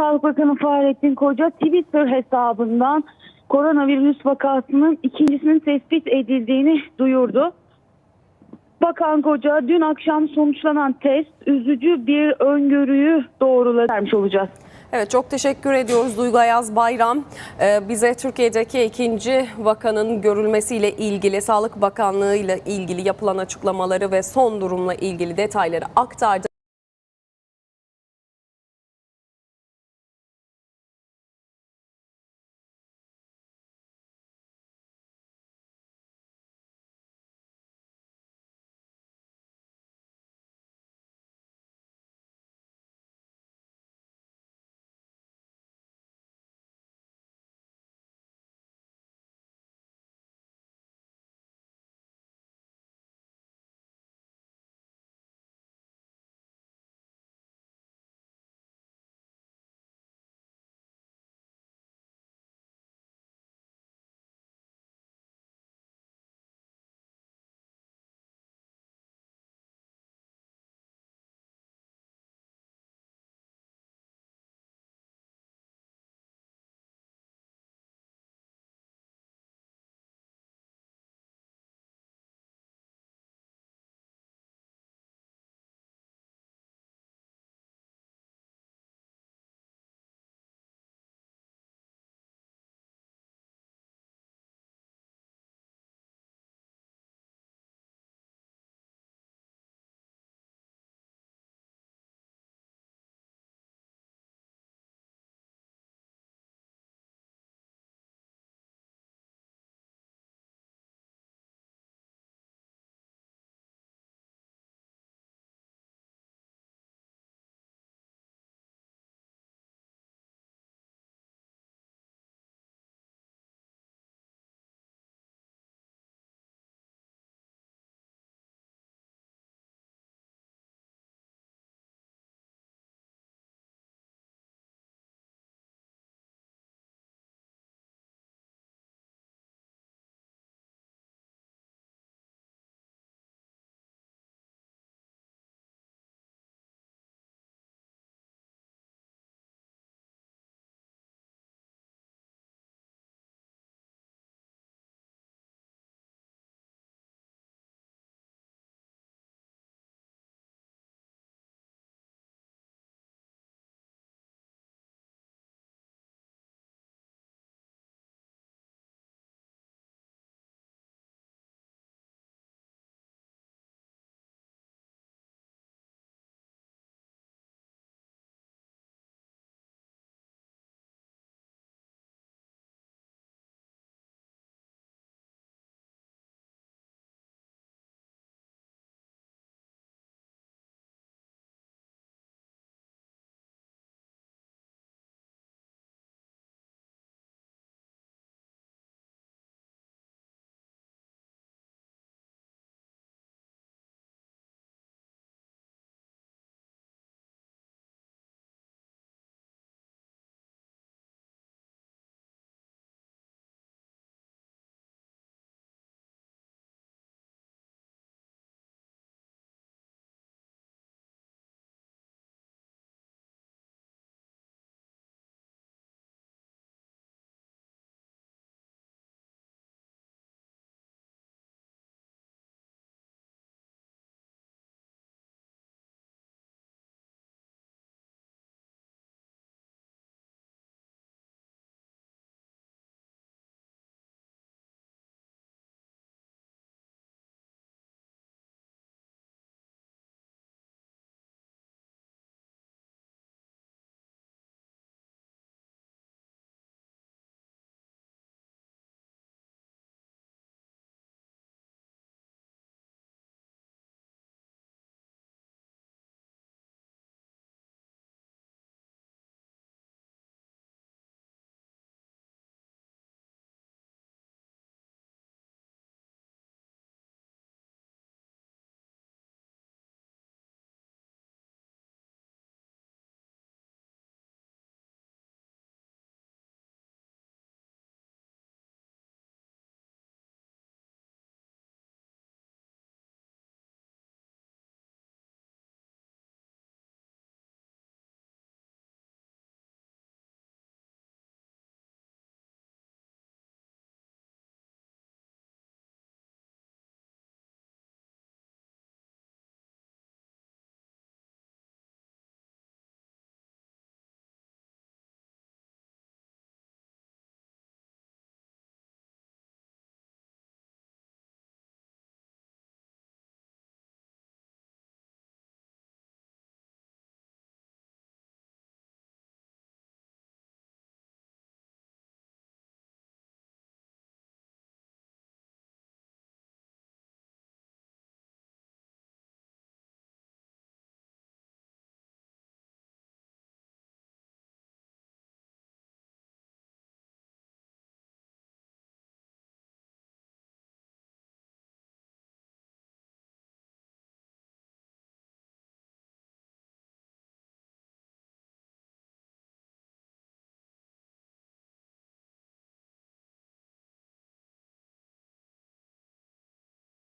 Sağlık Bakanı Fahrettin Koca Twitter hesabından koronavirüs vakasının ikincisinin tespit edildiğini duyurdu. Bakan Koca dün akşam sonuçlanan test üzücü bir öngörüyü doğrulamış olacağız. Evet çok teşekkür ediyoruz Duygu Ayaz Bayram. Ee, bize Türkiye'deki ikinci vakanın görülmesiyle ilgili Sağlık Bakanlığı ile ilgili yapılan açıklamaları ve son durumla ilgili detayları aktardı.